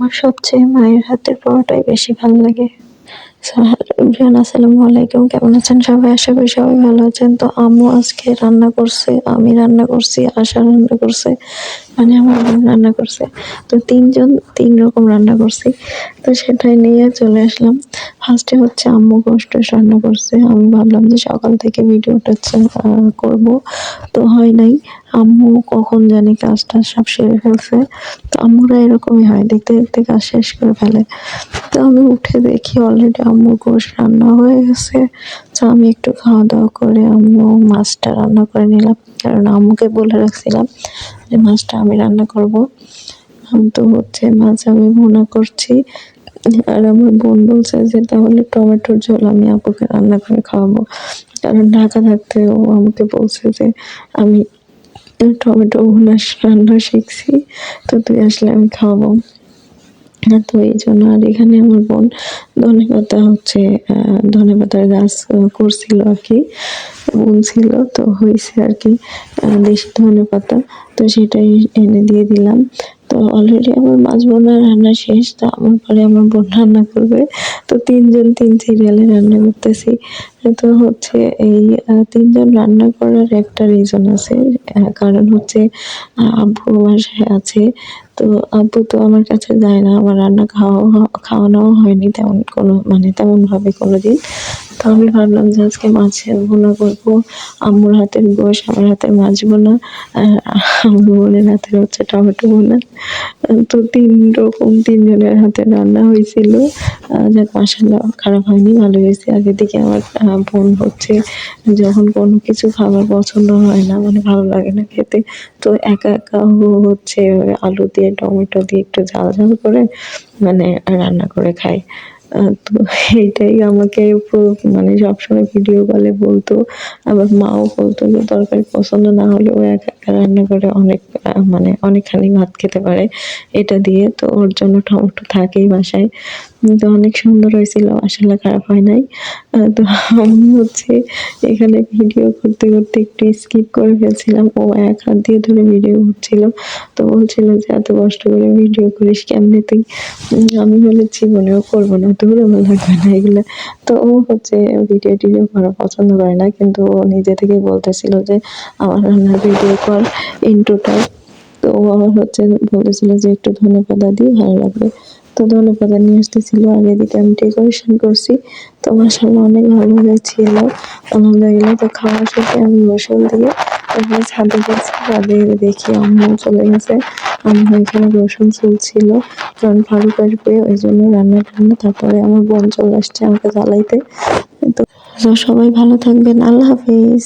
আমার সবচেয়ে মায়ের হাতের পরোটাই বেশি ভালো লাগে। আসসালামু আলাইকুম, কেমন আছেন সবাই? আশা করি সবাই ভালো আছেন। তো আম্মু আজকে রান্না করছে, আমি রান্না করছি, আশা রান্না করছে মানে আমার বোন রান্না করছে। তো তিনজন, তিন রকম রান্না করছি। তো সেটাই নিয়ে চলে আসলাম। ফার্স্টে হচ্ছে আম্মু গোষ্ঠ রান্না করছে। আমি ভাবলাম যে সকাল থেকে ভিডিওটা করব। তো হয় নাই। আম্মু কখন জানি কাজটা সব সেরে ফেলছে। তো আম্মুরা এরকমই হয়, দেখতে দেখতে কাজ শেষ করে ফেলে। তো আমি উঠে দেখি অলরেডি আম্মুর গোশ রান্না হয়ে গেছে। তো আমি একটু খাওয়া দাওয়া করে আম্মু মাছটা রান্না করে নিলাম। কারণ আম্মুকে বলে রাখছিলাম যে, মাছটা আমি রান্না করব। তো হচ্ছে মাছ আমি ভুনা করছি। আর আমার বোন বলছে যে, তাহলে টমেটোর ঝোল আমি আপুকে রান্না করে খাওয়াবো। কারণ ঢাকা থাকতে ও আমাকে বলছে যে আমি টমেটো ভুনা রান্না শিখছি, তো তুই আসলে আমি খাওয়াবো তো এই জন্য আর এখানে আমার বোন ধনে পাতা হচ্ছে ধনে পাতার গাছ করছিল আর কি, বুনছিল, তো হয়েছে আর কি দেশি ধনে পাতা, তো সেটাই এনে দিয়ে দিলাম। তো অলরেডি আমার মাছ বোনা রান্না শেষ, তো আমার পরে আমার বোন রান্না করবে। তো তিনজন তিন সিরিয়ালে রান্না করতেছি। তো হচ্ছে এই তিনজন রান্না করার একটা রিজন আছে কারণ হচ্ছে আব্বু বাসায় আছে। তো আব্বু তো আমার কাছে যায় না, আমার রান্না খাওয়া, খাওয়ানোও হয়নি তেমন কোনো মানে তেমনভাবে কোনো দিন তো আমি ভাবলাম যে আজকে মাছের বোনা করব। আম্মুর হাতের গোশ, আমার হাতের মাছ বোনা আর আমার বোনের হাতের হচ্ছে টমেটো বোনা তো তিন রকম, তিনজনের হাতে রান্না হয়েছিল। যাক মশালা খারাপ হয়নি, ভালো হয়েছে। আগের দিকে আমার বোন হচ্ছে, যখন কোনো কিছু খাবার পছন্দ হয় না মানে ভালো লাগে না খেতে, তো একা একা হচ্ছে আলু দিয়ে, টমেটো দিয়ে একটু ঝাল ঝাল করে মানে রান্না করে খায়। তো এইটাই আমাকে মানে সবসময় ভিডিও কলে বলতো। আবার মাও বলতো যে, তরকারি পছন্দ না হলে ও একা একা রান্না করে অনেক মানে অনেকখানি ভাত খেতে পারে। এটা দিয়ে তো ওর জন্য টমেটো থাকেই বাসায়। তো অনেক সুন্দর হয়েছিল আসলে খারাপ হয় নাই। তো আমি হচ্ছে এখানে ভিডিও করতে করতে একটু স্কিপ করে ফেলছিলাম। ও এক হাত দিয়ে ধরে ভিডিও করছিল। তো বলছিল যে, এত কষ্ট করে ভিডিও করিস কেমনে তুই আমি বলে জীবনেও করব না। তোর ভালো লাগবে না এগুলো। তো ও হচ্ছে ভিডিও টিডিও করা পছন্দ করে না, কিন্তু ও নিজে থেকে বলতেছিল যে আমার রান্নার ভিডিও কর ইন্ট্রোটা তো ও আমার হচ্ছে বলেছিল যে একটু ধনে পাতা দিয়ে ভালো লাগবে। তো ধনে পাতা নিয়ে আসতেছিল আর এদিকে আমি ডেকোরেশন করছি। তো মাসাল্লাহ অনেক ভালো হয়েছিল। আলহামদুলিল্লাহ তো খাওয়ার সাথে আমি রসুন দিয়ে তারপরে ছাদে গেছি। ছাদে দেখি আম্মু চলে গেছে। আম্মু এখানে রসুন চুলছিল কারণ ফারুক আসবে, ওই জন্য রান্না টান্না তারপরে আমার বোন চলে আসছে আমাকে জ্বালাইতে। তো সবাই ভালো থাকবেন, আল্লাহ হাফিজ।